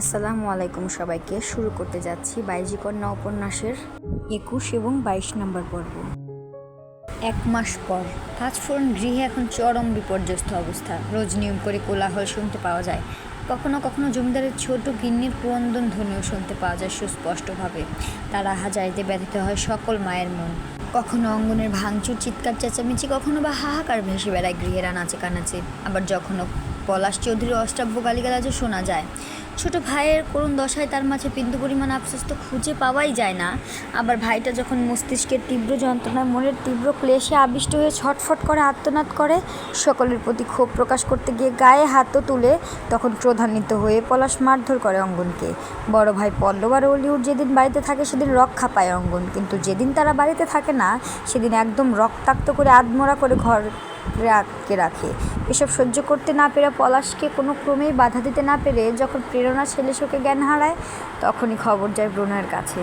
আসসালামু আলাইকুম সবাইকে। শুরু করতে যাচ্ছি বাইজি কন্যা উপন্যাসের একুশ এবং বাইশ নম্বর পর্ব। এক মাস পর পাঁচফোড়ন গৃহে এখন চরম বিপর্যস্ত অবস্থা। রোজ নিয়ম করে কোলাহল শুনতে পাওয়া যায়। কখনো কখনো জমিদারের ছোট গিন্নির ক্রন্দন ধ্বনিও শুনতে পাওয়া যায় সুস্পষ্টভাবে। তারা হাজারিতে ব্যথিত হয় সকল মায়ের মন। কখনো অঙ্গনের ভাঙচুর, চিৎকার, চেঁচামেচি, কখনো বা হাহাকার ভেসে বেড়ায় গৃহেরা নাচে কানাচে। আবার যখনও পলাশ চৌধুরীর অষ্টাব্য গালিগালাজও শোনা যায়। ছোট ভাইয়ের করুণ দশায় তার মাঝে বিন্দু পরিমাণ আফসোস তো খুঁজে পাওয়াই যায় না। আবার ভাইটা যখন মস্তিষ্কের তীব্র যন্ত্রণায় মনের তীব্র ক্লেশে আবিষ্ট হয়ে ছটফট করে আত্মনাদ করে, সকলের প্রতি ক্ষোভ প্রকাশ করতে গিয়ে গায়ে হাতও তুলে তখন ক্রোধান্বিত হয়ে পলাশ মারধর করে অঙ্গনকে। বড় ভাই পল্লব আর অলিউড যেদিন বাড়িতে থাকে সেদিন রক্ষা পায় অঙ্গন। কিন্তু যেদিন তারা বাড়িতে থাকে না, সেদিন একদম রক্তাক্ত করে আধমরা করে ঘর আটকে রাখে। এসব সহ্য করতে না পেরে পলাশকে কোনো ক্রমেই বাধা দিতে না পেরে যখন প্রেরণা ছেলে শোকে জ্ঞান হারায়, তখনই খবর যায় প্রণয়ের কাছে।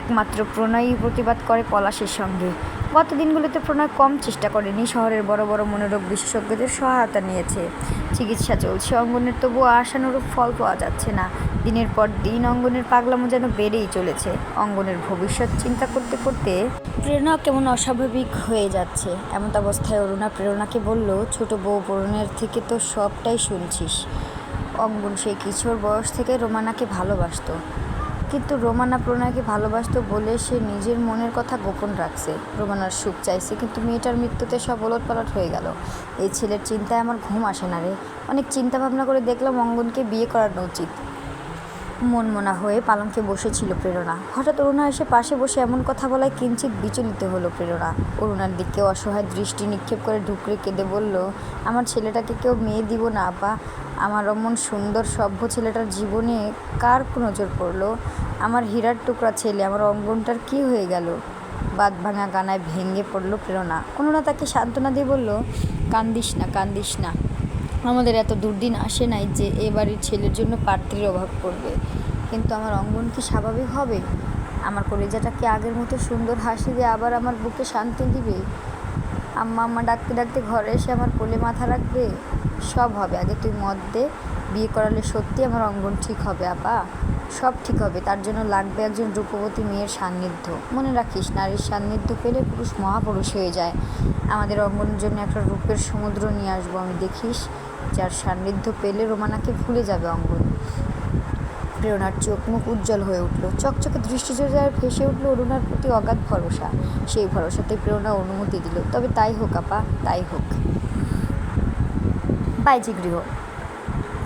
একমাত্র প্রণয়ই প্রতিবাদ করে পলাশের সঙ্গে। গত দিনগুলোতে প্রণয় কম চেষ্টা করেনি, শহরের বড় বড় মনোরোগ বিশেষজ্ঞদের সহায়তা নিয়েছে। চিকিৎসা চলছে অঙ্গনের, তবুও আশানুরূপ ফল পাওয়া যাচ্ছে না। দিনের পর দিন অঙ্গনের পাগলামো যেন বেড়েই চলেছে। অঙ্গনের ভবিষ্যৎ চিন্তা করতে করতে প্রেরণা কেমন অস্বাভাবিক হয়ে যাচ্ছে? এমন অবস্থায় অরুণা প্রেরণাকে বলল, ছোট বউ পূরণের থেকে তো সবটাই শুনছিস। অঙ্গন সেই কিশোর বয়স থেকে রোমানাকে ভালোবাসতো। কিন্তু রোমানা প্রণয়কে ভালোবাসত বলে সে নিজের মনের কথা গোপন রাখছে। রোমানার সুখ চাইছে, কিন্তু মেয়েটার মৃত্যুতে সব ওলট পালট হয়ে গেল। এই ছেলের চিন্তায় আমার ঘুম আসে না রে। অনেক চিন্তা ভাবনা করে দেখলাম অঙ্গনকে বিয়ে করানো উচিত। মনমনা হয়ে পালঙ্কে বসেছিল প্রেরণা। হঠাৎ অরুণা এসে পাশে বসে এমন কথা বলায় কিঞ্চিত বিচলিত হলো প্রেরণা। অরুণার দিকে অসহায় দৃষ্টি নিক্ষেপ করে ঢুকরে কেঁদে বলল, আমার ছেলেটাকে কেউ মেয়ে দিব না, আপা। আমার অমন সুন্দর সভ্য ছেলেটার জীবনে কার নজর পড়ল? আমার হীরার টুকরা ছেলে, আমার অঙ্গনটার কি হয়ে গেল? বাদ ভাঙা গানায় ভেঙে পড়ল প্রেরণা। কোনোনা তাকে সান্ত্বনা দিয়ে বলল, কান্দিস না কান্দিস না। আমাদের এত দুর্দিন আসে নাই যে এ বাড়ির ছেলের জন্য পাত্রীর অভাব পড়বে। কিন্তু আমার অঙ্গন কি স্বাভাবিক হবে? আমার কলেজাটা কি আগের মতো সুন্দর হাসি দিয়ে আবার আমার বুকে শান্তি দিবে? আম্মা আম্মা ডাকতে ডাকতে ঘরে এসে আমার কোলে মাথা রাখবে? সব হবে। আগে তুই মদ দে, বিয়ে করালে সত্যি আমার অঙ্গন ঠিক হবে, আপা। সব ঠিক হবে। তার জন্য লাগবে একজন রূপবতী মেয়ের সান্নিধ্য। মনে রাখিস, নারীর সান্নিধ্য পেলে পুরুষ মহাপুরুষ হয়ে যায়। আমাদের অঙ্গনের জন্য একটা রূপের সমুদ্র নিয়ে আসব আমি, দেখিস? যার সান্নিধ্য পেলে রোমানাকে ভুলে যাবে অঙ্গন। প্রেরণার চোখ মুখ উজ্জ্বল হয়ে উঠল। চকচকে দৃষ্টিচর্যায় ভেসে উঠল অরুণার প্রতি অগাধ ভরসা। সেই ভরসাতে প্রেরণা অনুমতি দিল। তবে তাই হোক, আপা, তাই হোক। বাইজি গৃহ।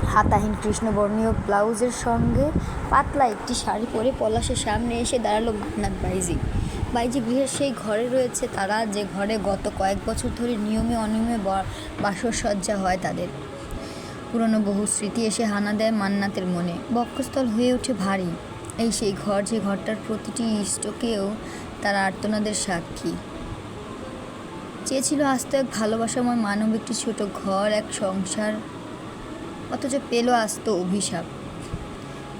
হাতাহীন কৃষ্ণবর্ণীয় ব্লাউজের সঙ্গে পাতলা একটি শাড়ি পরে পলাশের সামনে এসে দাঁড়াল মান্নাত বাইজি। বাইজি গৃহের সেই ঘরে রয়েছে তারা, যে ঘরে গত কয়েক বছর ধরে নিয়মে অনিয়মে ব- বাসসজ্জা হয় তাদের। পুরনো বহু স্মৃতি এসে হানা দেয় মান্নাতের মনে। বক্ষস্থল হয়ে ওঠে ভারী। এই সেই ঘর, যে ঘরটার প্রতিটি ইষ্টকেও তার আর্তনাদের সাক্ষী। চেয়েছিল আস্ত এক ভালোবাসাময় মানব একটি ছোট ঘর, এক সংসার, অথচ পেল আস্ত অভিশাপ।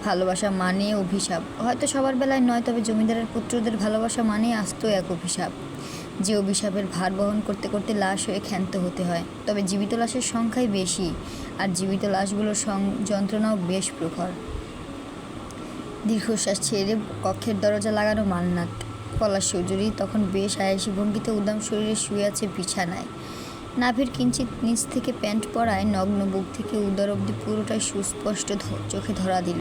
ভালোবাসা মানে অভিশাপ। হয়তো সবার বেলায় নয়, তবে জমিদারের পুত্রদের ভালোবাসা মানে আস্ত এক অভিশাপ। যে অভিশাপের ভার বহন করতে করতে লাশ হয়ে ক্ষান্ত হতে হয়। তবে জীবিত লাশের সংখ্যাই বেশি, আর জীবিত লাশগুলোর যন্ত্রণাও বেশ প্রখর। দীর্ঘশ্বাস ছেড়ে কক্ষের দরজা লাগানো মান্নাত পলাশ চৌধুরী তখন বেশ আয়াসি ভঙ্গিতে উদাম শরীরে শুয়ে আছে বিছানায়। নাভির কিঞ্চিত নিচ থেকে প্যান্ট পরায় নগ্ন বুক থেকে উদর অবধি পুরোটাই সুস্পষ্ট চোখে ধরা দিল।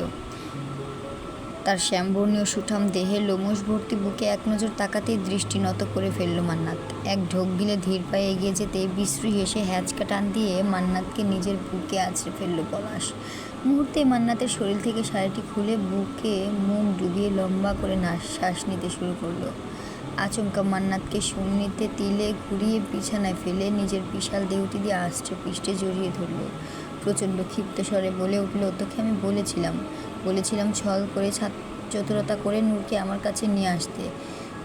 তার শ্যামবর্ণীয় সুঠাম দেহে লোমশ ভর্তি বুকে এক নজর তাকাতেই দৃষ্টি নত করে ফেলল মান্নাত। এক ঢোক গিলে ধীর পায়ে এগিয়ে যেতে বিশ্রী হেসে হ্যাঁচকা টান দিয়ে মান্নাতকে নিজের বুকে আছড়ে ফেলল পলাশ। মুহূর্তে মান্নাতের শরীর থেকে শাড়িটি খুলে বুকে মুখ ডুবিয়ে লম্বা করে নাশ শ্বাস নিতে শুরু করল। আচমকা মান্নাতকে শূন্যতে তিলে ঘুরিয়ে বিছানায় ফেলে নিজের বিশাল দেহটি দিয়ে আষ্টে পিষ্টে জড়িয়ে ধরলো। প্রচণ্ড ক্ষিপ্ত স্বরে বলে উঠল, তোকে আমি বলেছিলাম বলেছিলাম, ছল করে ছাত চতুরতা করে নূরকে আমার কাছে নিয়ে আসতে।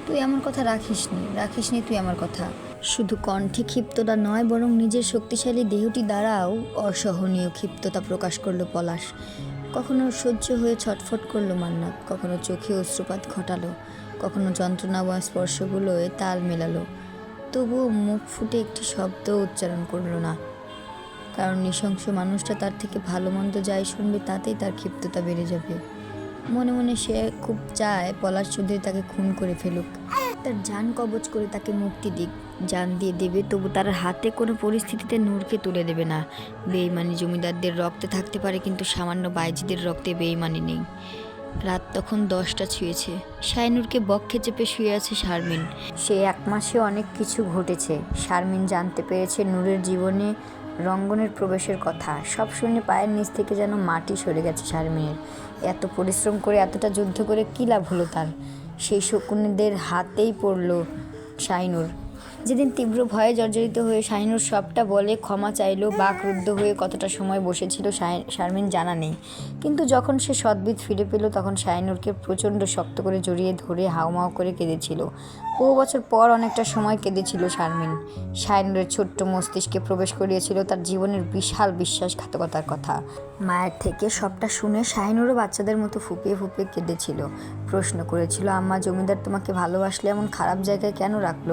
তুই আমার কথা রাখিসনি রাখিসনি তুই আমার কথা। শুধু কণ্ঠে ক্ষিপ্ততা নয়, বরং নিজের শক্তিশালী দেহটি দ্বারাও অসহনীয় ক্ষিপ্ততা প্রকাশ করল পলাশ। কখনো সহ্য হয়ে ছটফট করল মান্নাত, কখনো চোখে অশ্রুপাত ঘটালো, কখনো যন্ত্রণাময় স্পর্শগুলোয় তাল মেলালো। তবুও মুখ ফুটে একটি শব্দ উচ্চারণ করল না। কারণ নৃশংস মানুষটা তার থেকে ভালো মন্দ যাই শুনবে তাতেই তার ক্ষিপ্ততা বেড়ে যাবে। মনে মনে সে খুব চায় পলাশ চৌধুরী তাকে খুন করে ফেলুক। তার যান কবচ করে তাকে মুক্তি দিক জান দিয়ে দেবে, তবু তার হাতে কোনো পরিস্থিতিতে নূরকে তুলে দেবে না। বেইমানি জমিদারদের রক্তে থাকতে পারে কিন্তু সামান্য বাইজিদের রক্তে বেইমানি নেই। রাত তখন দশটা ছুঁয়েছে। শাইনুরকে বক্ষে চেপে শুয়ে আছে শারমিন। সে এক মাসে অনেক কিছু ঘটেছে। শারমিন জানতে পেরেছে নূরের জীবনে রঙ্গনের প্রবেশের কথা। সব শুনে পায়ের নিচ থেকে যেন মাটি সরে গেছে শারমিনের। এত পরিশ্রম করে, এতটা যুদ্ধ করে কী লাভ হলো তার? সেই শকুনিদের হাতেই পড়ল শাইনুর যেদিন তীব্র ভয়ে জর্জরিত হয়ে শাহিনুর সবটা বলে ক্ষমা চাইলো বাকরুদ্ধ হয়ে কতটা সময় বসেছিল শারমিন জানা নেই। কিন্তু যখন সে সদ্বিদ ফিরে পেল, তখন শাহিনুরকে প্রচণ্ড শক্ত করে জড়িয়ে ধরে হাউমাউ করে কেঁদেছিল। বহু বছর পর অনেকটা সময় কেঁদেছিল শারমিন। শাহিনুরের ছোট্ট মস্তিষ্কে প্রবেশ করিয়েছিল তার জীবনের বিশাল বিশ্বাসঘাতকতার কথা। মায়ের থেকে সবটা শুনে শাহিনুরও বাচ্চাদের মতো ফুপিয়ে ফুপিয়ে কেঁদেছিল। প্রশ্ন করেছিল, আম্মা, জমিদার তোমাকে ভালোবাসলে এমন খারাপ জায়গায় কেন রাখল?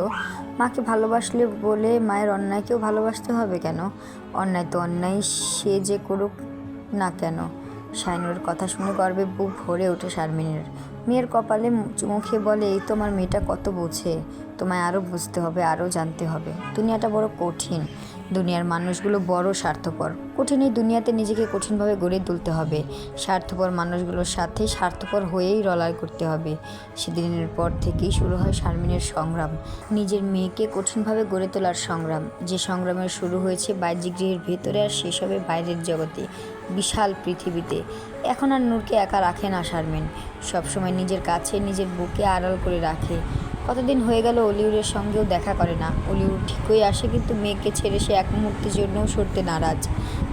মাকে ভালোবাসলে বলে মায়ের অন্যায়কেও ভালোবাসতে হবে কেন? অন্যায় তো অন্যায়, সে যে করুক না কেন? শাইনুর কথা শুনে গর্বে বুক ভরে ওঠে শারমিনের। মেয়ের কপালে মু- মুখে বলে, এই তোমার মেয়েটা কত বোঝে। তোমায় আরও বুঝতে হবে আরও জানতে হবে। দুনিয়াটা বড় কঠিন। দুনিয়ার মানুষগুলো বড় স্বার্থপর। কঠিন এই দুনিয়াতে নিজেকে কঠিনভাবে গড়ে তুলতে হবে। স্বার্থপর মানুষগুলোর সাথে স্বার্থপর হয়েই লড়াই করতে হবে। সেদিনের পর থেকেই শুরু হয় শারমিনের সংগ্রাম। নিজের মেয়েকে কঠিনভাবে গড়ে তোলার সংগ্রাম। যে সংগ্রামের শুরু হয়েছে বাহ্যিক গৃহের ভেতরে আর শেষ হবে বাইরের জগতে, বিশাল পৃথিবীতে। এখন আর নূরকে একা রাখে না শারমিন। সবসময় নিজের কাছে নিজের বুকে আড়াল করে রাখে। কতদিন হয়ে গেল অলিউরের সঙ্গেও দেখা করে না। অলিউর ঠিকই আসে, কিন্তু মেয়েকে ছেড়ে সে এক মুহূর্তের জন্যও সরতে নারাজ।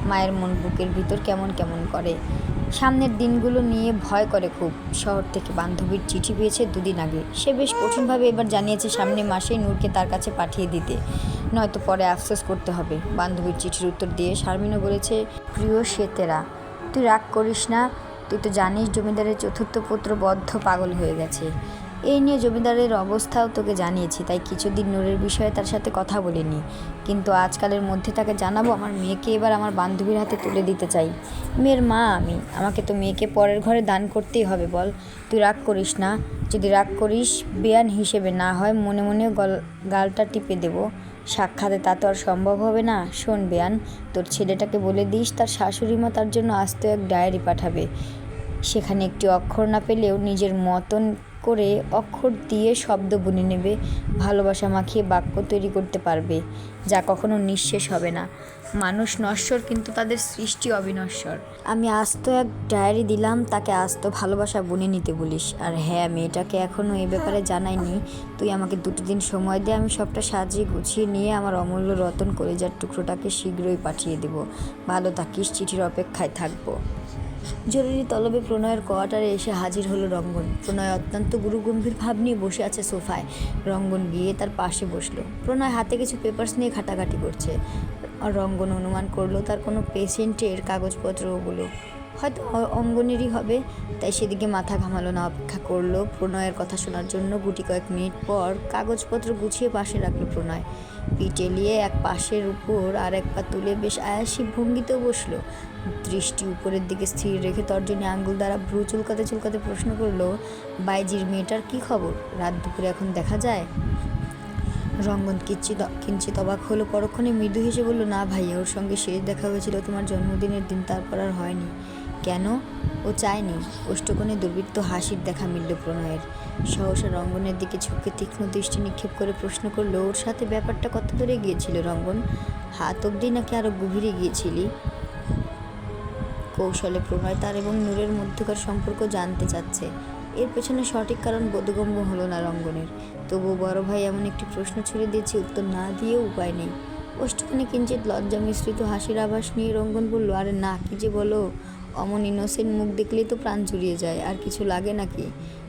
মায়ের মন বুকের ভিতর কেমন কেমন করে। সামনের দিনগুলো নিয়ে ভয় করে খুব। শহর থেকে বান্ধবীর চিঠি পেয়েছে দুদিন আগে। সে বেশ কঠিনভাবে এবার জানিয়েছে সামনে মাসেই নূরকে তার কাছে পাঠিয়ে দিতে। নয়তো পরে আফসোস করতে হবে। বান্ধবীর চিঠির উত্তর দিয়ে শারমিনও বলেছে, প্রিয় সেতেরা তুই রাগ করিস না। তুই তো জানিস জমিদারের চতুর্থ পুত্র বদ্ধ পাগল হয়ে গেছে। এই নিয়ে জমিদারের অবস্থাও তোকে জানিয়েছি, তাই কিছুদিন নূরের বিষয়ে তার সাথে কথা বলিনি। কিন্তু আজকালের মধ্যে তাকে জানাব, আমার মেয়েকে এবার আমার বান্ধবীর হাতে তুলে দিতে চাই। মেয়ের মা আমি, আমাকে তো মেয়েকে পরের ঘরে দান করতেই হবে, বল। তুই রাগ করিস না, যদি রাগ করিস, বেয়ান হিসেবে না হয়, মনে মনে গল গালটা টিপে দেবো। সাক্ষাতে তা তো আর সম্ভব হবে না। শোন বেয়ান, তোর ছেলেটাকে বলে দিস, তার শাশুড়ি মা তার জন্য আস্ত এক ডায়েরি পাঠাবে। সেখানে একটি অক্ষর না পেলেও নিজের মতন করে অক্ষর দিয়ে শব্দ বুনে নেবে, ভালোবাসা মাখিয়ে বাক্য তৈরি করতে পারবে, যা কখনো নিঃশেষ হবে না। মানুষ নশ্বর, কিন্তু তাদের সৃষ্টি অবিনশ্বর। আমি আস্ত এক ডায়েরি দিলাম, তাকে আস্ত ভালোবাসা বুনে নিতে বলিস। আর হ্যাঁ মেয়েটাকে এখনও এ ব্যাপারে জানাইনি। তুই আমাকে দুটো দিন সময় দে, আমি সবটা সাজিয়ে গুছিয়ে নিয়ে আমার অমূল্য রতন কলেজার টুকরোটাকে শীঘ্রই পাঠিয়ে দেব। ভালো থাকিস, চিঠির অপেক্ষায় থাকব। জরুরি তলবে প্রণয়ের কোয়ার্টারে এসে হাজির হলো রঙ্গন। প্রণয় অত্যন্ত গুরুগম্ভীর ভাব নিয়ে বসে আছে সোফায়। রঙ্গন গিয়ে তার পাশে বসল। প্রণয় হাতে কিছু পেপার্স নিয়ে ঘাটাঘাটি করছে। আর রঙ্গন অনুমান করল তার কোনো পেশেন্টের কাগজপত্র ওগুলো হয়তো অঙ্গনেরই হবে। তাই সেদিকে মাথা ঘামালো না, অপেক্ষা করল প্রণয়ের কথা শোনার জন্য গুটি কয়েক মিনিট পর কাগজপত্র গুছিয়ে পাশে রাখল প্রণয়। পিঠ এলিয়ে এক পাশের উপর আর এক পা তুলে বেশ আয়াসী ভঙ্গিতেও বসল। দৃষ্টি উপরের দিকে স্থির রেখে তর্জনী আঙ্গুল দ্বারা ভ্রু চুলকাতে চুলকাতে প্রশ্ন করল, বাইজির মেয়েটার কি খবর? রাত দুপুরে এখন দেখা যায়? রঙ্গন কিঞ্চিত কিঞ্চিত অবাক হলো, পরক্ষণে মৃদু হেসে বলল, না ভাইয়া, ওর সঙ্গে শেষ দেখা হয়েছিল তোমার জন্মদিনের দিন, তারপর আর হয়নি। কেন? ও চায়নি। অষ্টকোণে দুর্বৃত্ত হাসির দেখা মিলল প্রণয়ের। সহসা রঙ্গনের দিকে ঝুঁকে তীক্ষ্ণ দৃষ্টি নিক্ষেপ করে প্রশ্ন করল, ওর সাথে ব্যাপারটা কত দূরে গিয়েছিল রঙ্গন? হাত অবধি নাকি আরও গভীরে গিয়েছিলি? কৌশলে প্রণয় তার এবং নূরের মধ্যকার সম্পর্ক জানতে চাচ্ছে। এর পেছনে সঠিক কারণ বোধগম্য হলো না রঙ্গনের। তবুও বড় ভাই এমন একটি প্রশ্ন ছুড়ে দিয়েছে, উত্তর না দিয়েও উপায় নেই। অষ্টখানে কিঞ্চিত লজ্জা মিশ্রিত হাসির আভাস নিয়ে রঙ্গন বলল, আরে না, কি যে বলো? অমন ইনোসেন্ট মুখ দেখলেই তো প্রাণ জুড়িয়ে যায়, আর কিছু লাগে নাকি?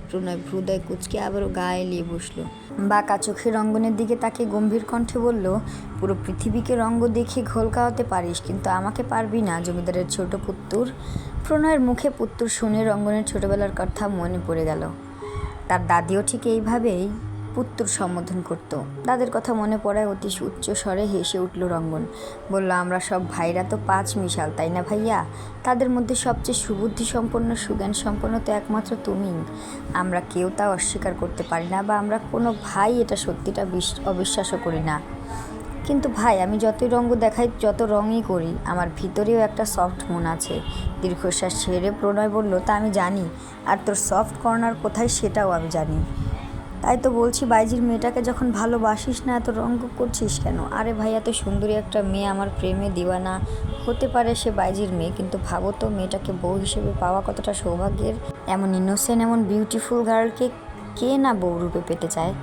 প্রণয় ভ্রুদয় কুচকে আবারও গায়ে এলিয়ে বসল। বাঁকা চোখে রঙ্গনের দিকে তাকে গম্ভীর কণ্ঠে বলল, পুরো পৃথিবীকে রঙ্গ দেখে ঘোল খাওয়াতে পারিস, কিন্তু আমাকে পারবি না, জমিদারের ছোট পুত্তুর? প্রণয়ের মুখে পুত্তুর শুনে রঙ্গনের ছোটবেলার কথা মনে পড়ে গেল। তার দাদিও ঠিক এইভাবেই পুত্তুর সম্বোধন করত। তাদের কথা মনে পড়ায় অতি উচ্চ স্বরে হেসে উঠল রঙ্গন। বলল, আমরা সব ভাইরা তো পাঁচ মিশাল, তাই না ভাইয়া? তাদের মধ্যে সবচেয়ে সুবুদ্ধি সম্পন্ন সুজ্ঞান সম্পন্ন তো একমাত্র তুমি আমরা কেউ তা অস্বীকার করতে পারি না বা আমরা কোনো ভাই এটা সত্যিটা বিশ- অবিশ্বাসও করি না। কিন্তু ভাই, আমি যতই রঙ দেখাই, যত রঙই করি, আমার ভিতরেও একটা সফট মন আছে। দীর্ঘশ্বাস ছেড়ে প্রণয় বলল, তা আমি জানি। আর তোর সফট কর্নার কোথায় সেটাও আমি জানি। তাই তো বলছি, বাইজির মেয়েটাকে যখন ভালোবাসিস না, এত রঙ করছিস কেন? আরে ভাই এত সুন্দরী একটা মেয়ে, আমার প্রেমে দিওয়ানা হতে পারে সে বাইজির মেয়ে, কিন্তু ভাবো তো, মেয়েটাকে বউ হিসেবে পাওয়া কতটা সৌভাগ্যের? এমন ইনোসেন্ট এমন বিউটিফুল গার্লকে কে না বউ রূপে পেতে চায়?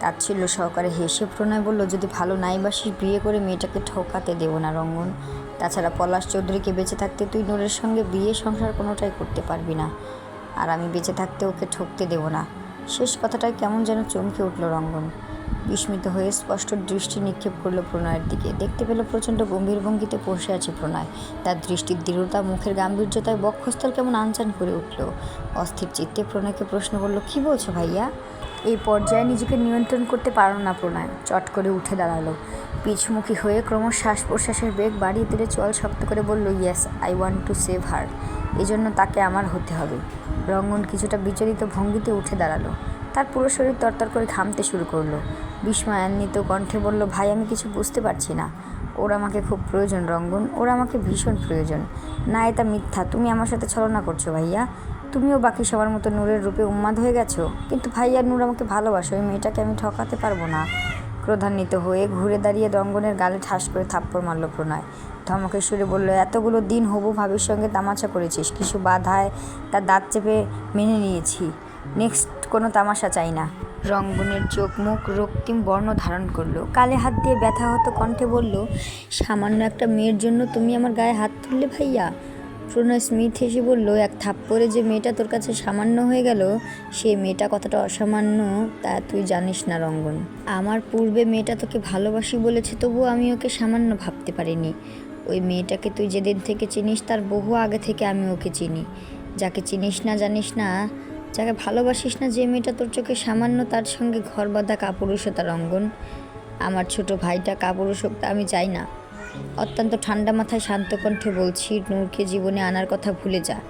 তাচ্ছিল্য সহকারে হেসে প্রণয় বলল, যদি ভালো নাই বাসিস, বিয়ে করে মেয়েটাকে ঠকাতে দেবো না রঙ্গন। তাছাড়া পলাশ চৌধুরীকে বেঁচে থাকতে তুই নূরের সঙ্গে বিয়ে সংসার কোনোটাই করতে পারবি না। আর আমি বেঁচে থাকতে ওকে ঠকতে দেবো না। শেষ কথাটায় কেমন যেন চমকে উঠল রঙ্গন। বিস্মিত হয়ে স্পষ্ট দৃষ্টি নিক্ষেপ করল প্রণয়ের দিকে। দেখতে পেল প্রচণ্ড গম্ভীর ভঙ্গিতে বসে আছে প্রণয়। তার দৃষ্টির দৃঢ়তা, মুখের গাম্ভীর্যতায় বক্ষস্থল কেমন আনচান করে উঠল। অস্থির চিত্তে প্রণয়কে প্রশ্ন করল, কি বলছো ভাইয়া? এই পর্যায়ে নিজেকে নিয়ন্ত্রণ করতে পারল না প্রণয়। চট করে উঠে দাঁড়াল। পিছমুখী হয়ে ক্রমশ শ্বাস প্রশ্বাসের বেগ বাড়িয়ে দিলে চল শক্ত করে বলল yes I want to save her এজন্য তাকে আমার হতে হবে। রঙ্গন কিছুটা বিচলিত ভঙ্গিতে উঠে দাঁড়াল। তার পুরো শরীর তরতর করে ঘামতে শুরু করল। বিস্ময়ান্বিত কণ্ঠে বলল, ভাই, আমি কিছু বুঝতে পারছি না। ওর আমাকে খুব প্রয়োজন, রঙ্গন। ওর আমাকে ভীষণ প্রয়োজন। না, এটা মিথ্যা। তুমি আমার সাথে ছলনা করছ, ভাইয়া। তুমিও বাকি সবার মতো নূরের রূপে উন্মাদ হয়ে গেছো। কিন্তু ভাইয়া, নূর আমাকে ভালোবাসো। ওই মেয়েটাকে আমি ঠকাতে পারব না। ক্রোধান্বিত হয়ে ঘুরে দাঁড়িয়ে রঙ্গনের গালে ঠাস করে থাপ্পড় মারল প্রণয়। ধমকে সুরে বলল, এতগুলো দিন হবু ভাবির সঙ্গে তামাশা করেছিস, কিছু বাধায় তার দাঁত চেপে মেনে নিয়েছি নেক্সট কোনো তামাশা চাই না। রঙ্গনের চোখ মুখ রক্তিম বর্ণ ধারণ করল, কালে হাত দিয়ে ব্যথা হতো কণ্ঠে বলল, সামান্য একটা মেয়ের জন্য তুমি আমার গায়ে হাত তুললে ভাইয়া? প্রণয় স্মিথ হেসে বলল, এক থাপ্পড়ে যে মেয়েটা তোর কাছে সামান্য হয়ে গেল সেই মেয়েটা কতটা অসামান্য, তা তুই জানিস না রঙ্গন। আমার পূর্বে মেয়েটা তোকে ভালোবাসি বলেছে, তবুও আমি ওকে সামান্য ভাবতে পারিনি। ওই মেয়েটাকে তুই যেদিন থেকে চিনিস, তার বহু আগে থেকে আমি ওকে চিনি। যাকে চিনিস না, জানিস না, যাকে ভালোবাসিস না, যে মেয়েটা তোর চোখে সামান্য তার সঙ্গে ঘর বাঁধা কাপুরুষতা রঙ্গন আমার ছোট ভাইটা কাপুরুষক তা আমি চাই না। অত্যন্ত ঠান্ডা মাথায় শান্ত কণ্ঠে বলছি, নূরকে জীবনে আনার কথা ভুলে যা।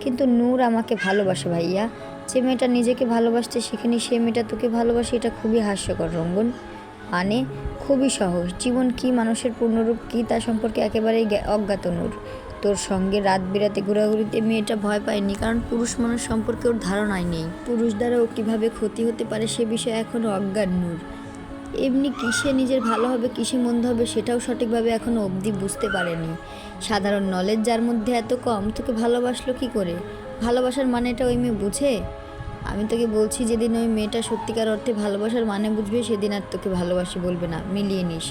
কিন্তু নূর আমাকে ভালোবাসে ভাইয়া। যে মেয়েটা নিজেকে ভালোবাসতে শিখেনি সে মেয়েটা তোকে ভালোবাসে, এটা খুবই হাস্যকর রঙ্গন মানে খুবই সহজ। জীবন কি, মানুষের পূর্ণরূপ কি, তা সম্পর্কে একেবারেই জ্ঞা- অজ্ঞাত নূর। তোর সঙ্গে রাত বিরাতে ঘোরাঘুরিতে মেয়েটা ভয় পায়নি, কারণ পুরুষ মানুষ সম্পর্কে ওর ধারণাই নেই। পুরুষ দ্বারা ও কীভাবে ক্ষতি হতে পারে সে বিষয়ে এখনও অজ্ঞান নূর। এমনি কিসে নিজের ভালো হবে কিসে মন্দ হবে, সেটাও সঠিকভাবে এখনও অবধি বুঝতে পারেনি। সাধারণ নলেজ যার মধ্যে এত কম, তোকে ভালোবাসলো কি করে? ভালোবাসার মানেটা ওই মেয়ে বুঝে? আমি তোকে বলছি যেদিন ওই মেয়েটা সত্যিকার অর্থে ভালোবাসার মানে বুঝবে, সেদিন আর তোকে ভালোবাসি বলবে না, মিলিয়ে নিস।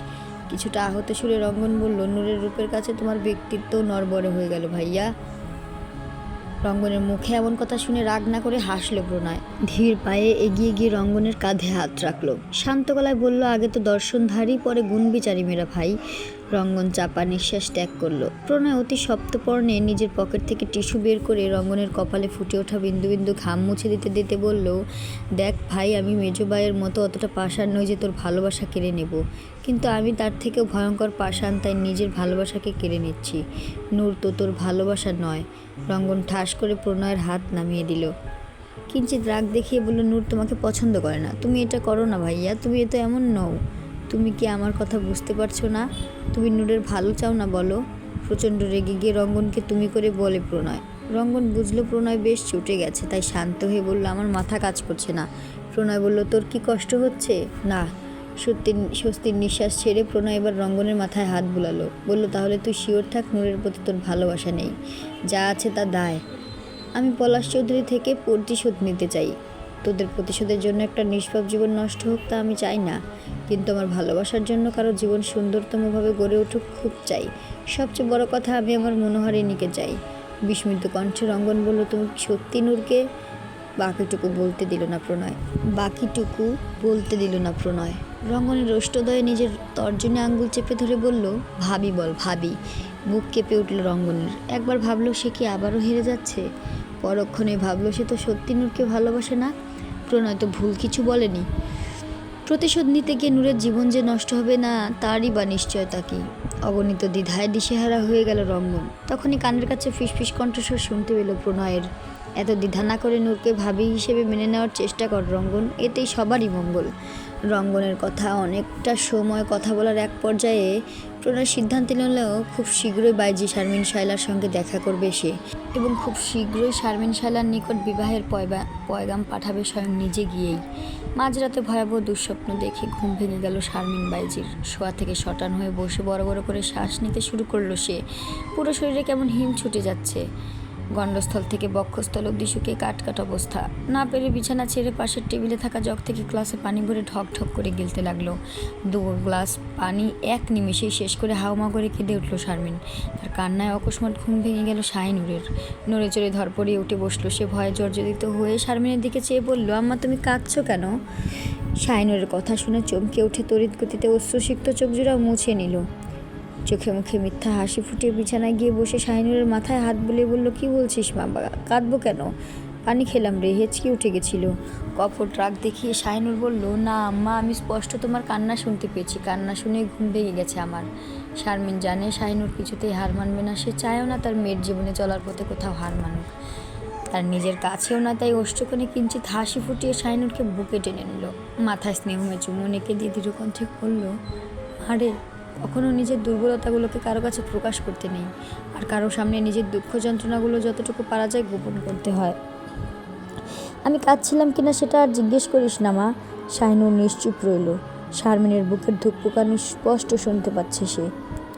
কিছুটা আহত সুরে রঙ্গন বলল, নূরের রূপের কাছে তোমার ব্যক্তিত্ব নরবরে হয়ে গেল ভাইয়া। রঙ্গনের মুখে এমন কথা শুনে রাগ না করে হাসলো প্রণয়। ধীর পায়ে এগিয়ে গিয়ে রঙ্গনের কাঁধে হাত রাখল। শান্ত গলায় বলল, আগে তো দর্শনধারী, পরে গুণবিচারী মেরা ভাই। রঙ্গন চাপা নিঃশ্বাস ত্যাগ করল। প্রণয় অতি সপ্তপর্ণে নিজের পকেট থেকে টিস্যু বের করে রঙ্গনের কপালে ফুটে ওঠা বিন্দু বিন্দু ঘাম মুছে দিতে দিতে বলল, দেখ ভাই, আমি মেজো ভাইয়ের মতো অতটা পাষাণ নই যে তোর ভালোবাসা কেড়ে নেব। কিন্তু আমি তার থেকেও ভয়ঙ্কর পাষাণ, তাই নিজের ভালোবাসাকে কেড়ে নিচ্ছি। নূর তো তোর ভালোবাসা নয়। রঙ্গন ঠাস করে প্রণয়ের হাত নামিয়ে দিল। কিঞ্চিত রাগ দেখিয়ে বলল, নূর তোমাকে পছন্দ করে না। তুমি এটা করো না ভাইয়া, তুমি এ তো এমন নও। তুমি কি আমার কথা বুঝতে পারছ না? তুমি নূরের ভালো চাও না বলো? প্রচণ্ড রেগে গিয়ে রঙ্গনকে তুমি করে বলে প্রণয়। রঙ্গন বুঝলো প্রণয় বেশ চুটে গেছে, তাই শান্ত হয়ে বলল, আমার মাথা কাজ করছে না। প্রণয় বলল, তোর কি কষ্ট হচ্ছে? না। সত্যি স্বস্তির নিঃশ্বাস ছেড়ে প্রণয় এবার রঙ্গনের মাথায় হাত বুলালো। বলল, তাহলে তুই শিওর থাক নূরের প্রতি তোর ভালোবাসা নেই। যা আছে তা দায়। আমি পলাশ চৌধুরী থেকে প্রতিশোধ নিতে চাই। তোদের প্রতিশোধের জন্য একটা নিষ্পাপ জীবন নষ্ট হোক তা আমি চাই না। কিন্তু আমার ভালোবাসার জন্য কারও জীবন সুন্দরতমভাবে গড়ে উঠুক খুব চাই। সবচেয়ে বড় কথা, আমি আমার মনোহারিণীকে চাই। বিস্মিত কণ্ঠে রঙ্গন বলল, তুমি সত্যি নূরকে? বাকিটুকু বলতে দিল না প্রণয়। বাকিটুকু বলতে দিল না প্রণয়। রঙ্গনের রোষ্টদয়ে নিজের তর্জনে আঙ্গুল চেপে ধরে বলল, ভাবি বল, ভাবি। বুক কেঁপে উঠল রঙ্গনের। একবার ভাবল, সে কি আবারও হেরে যাচ্ছে? পরক্ষণে ভাবলো, সে তো সত্যি নূরকে ভালোবাসে না? প্রণয় তো ভুল কিছু বলেনি। প্রতিশোধ নিতে গিয়ে নূরের জীবন যে নষ্ট হবে না, তারই বা নিশ্চয়তা কি? অগণিত দ্বিধায় দিশেহারা হয়ে গেল রঙ্গন। তখনই কানের কাছে ফিসফিস কণ্ঠস্বর শুনতে পেল প্রণয়ের। এত দ্বিধা না করে নূরকে ভাবি হিসেবে মেনে নেওয়ার চেষ্টা কর রঙ্গন, এতেই সবারই মঙ্গল। রঙ্গনের কথা অনেকটা সময় কথা বলার এক পর্যায়ে প্রণয় সিদ্ধান্ত নিলেও খুব শীঘ্রই বাইজি শারমিন শাইলার সঙ্গে দেখা করবে সে। এবং খুব শীঘ্রই শারমিন শাইলার নিকট বিবাহের পয়গাম পাঠাবে স্বয়ং নিজে গিয়েই। মাঝরাতে ভয়াবহ দুঃস্বপ্ন দেখে ঘুম ভেঙে গেল শারমিন বাইজির। শোয়া থেকে শটান হয়ে বসে বড় বড় করে শ্বাস নিতে শুরু করল সে। পুরো শরীরে কেমন হিম ছুটে যাচ্ছে। গণ্ডস্থল থেকে বক্ষস্থল অব্দি শুকিয়ে কাটকাট অবস্থা। না পেরে বিছানা ছেড়ে পাশের টেবিলে থাকা জগ থেকে গ্লাসে পানি ভরে ঢক ঢক করে গিলতে লাগল। দু গ্লাস পানি এক নিমেষেই শেষ করে হাওমা করে কেঁদে উঠল শারমিন। তার কান্নায় অকস্মাৎ ঘুম ভেঙে গেল শাহিনুরের নড়ে চড়ে ধরপড়িয়ে উঠে বসল সে ভয়ে জর্জরিত হয়ে শারমিনের দিকে চেয়ে বলল, আম্মা, তুমি কাঁদছো কেন? শাহিনুরের কথা শুনে চমকে উঠে তড়িৎ গতিতে অশ্রুসিক্ত চোখজোড়াও মুছে নিল। চোখে মুখে মিথ্যা হাসি ফুটিয়ে বিছানায় গিয়ে বসে শাহিনুরের মাথায় হাত বুলিয়ে বলল, কি বলছিস মা কাঁদবো কেন? পানি খেলাম রে, হেঁচকি উঠে গেছিল। কফট রাগ দেখিয়ে শাহিনুর বলল, না আম্মা, আমি স্পষ্ট তোমার কান্না শুনতে পেয়েছি। কান্না শুনে ঘুম ভেঙে গেছে আমার। শারমিন জানে শাহিনুর কিছুতেই হার মানবে না, সে চায়ও না তার মেয়ের জীবনে চলার পথে কোথাও হার মানুক। তার নিজের কাছেও না, তাই অষ্টকোণে কিঞ্চিত হাসি ফুটিয়ে শাহিনুরকে বুকে টেনে নিল। মাথায় স্নেহমে চুমু নেকে দিয়ে দৃঢ়কণ্ঠে বলল আরে কখনো নিজের দুর্বলতাগুলোকে কারও কাছে প্রকাশ করতে নেই। আর কারও সামনে নিজের দুঃখ যন্ত্রণাগুলো যতটুকু পারা যায় গোপন করতে হয়। আমি কাঁদছিলাম কিনা সেটা আর জিজ্ঞেস করিস না, মা। শাহিনুর নিশ্চুপ রইল। শারমিনের বুকের ধুকপুকানি স্পষ্ট শুনতে পাচ্ছে সে।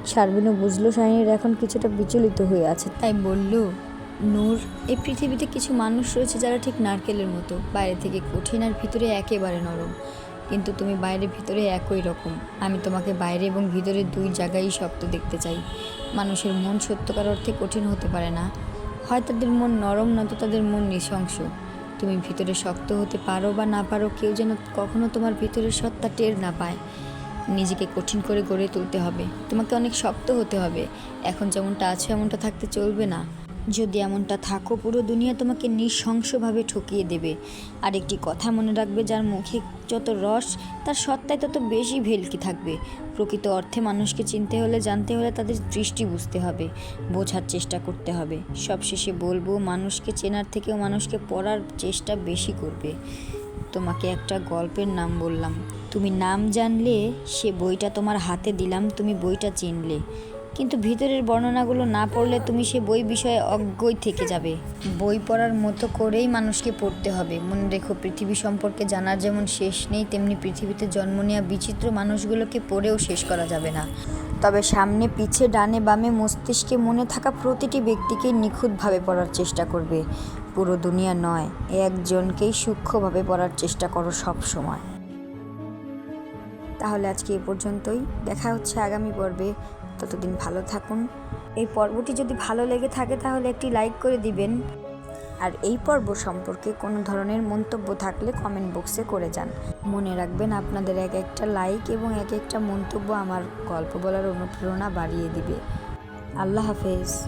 শারমিনও বুঝলো শাহিনের এখন কিছুটা বিচলিত হয়ে আছে। তাই বলল, নূর, এই পৃথিবীতে কিছু মানুষ রয়েছে যারা ঠিক নারকেলের মতো। বাইরে থেকে কঠিন আর ভিতরে একেবারে নরম। কিন্তু তুমি বাইরে ভিতরে একই রকম। আমি তোমাকে বাইরে এবং ভিতরে দুই জায়গায় শক্ত দেখতে চাই। মানুষের মন সত্যকার অর্থে কঠিন হতে পারে না। হয় তাদের মন নরম, নয়তো তাদের মন নৃশংস। তুমি ভিতরে শক্ত হতে পারো বা না পারো, কেউ যেন কখনো তোমার ভিতরের সত্তা টের না পায়। নিজেকে কঠিন করে গড়ে তুলতে হবে। তোমাকে অনেক শক্ত হতে হবে। এখন যেমনটা আছো, এমনটা থাকতে চলবে না। যদি এমনটা থাকো, পুরো দুনিয়া তোমাকে নৃশংসভাবে ঠকিয়ে দেবে। আর একটি কথা মনে রাখবে, যার মুখে যত রস, তার সত্তায় তত বেশি ভেলকি থাকবে। প্রকৃত অর্থে মানুষকে চিনতে হলে, জানতে হলে তাদের দৃষ্টি বুঝতে হবে, বোঝার চেষ্টা করতে হবে। সবশেষে বলব, মানুষকে চেনার থেকেও মানুষকে পড়ার চেষ্টা বেশি করবে। তোমাকে একটা গল্পের নাম বললাম। তুমি নাম জানলে, সে বইটা তোমার হাতে দিলাম, তুমি বইটা চিনলে। কিন্তু ভিতরের বর্ণনাগুলো না পড়লে তুমি সে বই বিষয়ে অজ্ঞই থেকে যাবে। বই পড়ার মতো করেই মানুষকে পড়তে হবে। মনে রেখো, পৃথিবী সম্পর্কে জানার যেমন শেষ নেই, তেমনি পৃথিবীতে জন্ম নেওয়া বিচিত্র মানুষগুলোকে পড়েও শেষ করা যাবে না। তবে সামনে, পিছে, ডানে, বামে মস্তিষ্কে মনে থাকা প্রতিটি ব্যক্তিকে নিখুঁতভাবে পড়ার চেষ্টা করবে। পুরো দুনিয়া নয়, একজনকেই সূক্ষ্মভাবে পড়ার চেষ্টা করো সব সময়। তাহলে আজকে এ পর্যন্তই। দেখা হচ্ছে আগামী পর্বে। ততদিন ভালো থাকুন। এই পর্বটি যদি ভালো লেগে থাকে তাহলে একটি লাইক করে দিবেন। আর এই পর্ব সম্পর্কে কোনো ধরনের মন্তব্য থাকলে কমেন্ট বক্সে করে যান। মনে রাখবেন আপনাদের এক একটা লাইক এবং এক একটা মন্তব্য আমার গল্প বলার অনুপ্রেরণা বাড়িয়ে দিবে। আল্লাহ হাফেজ।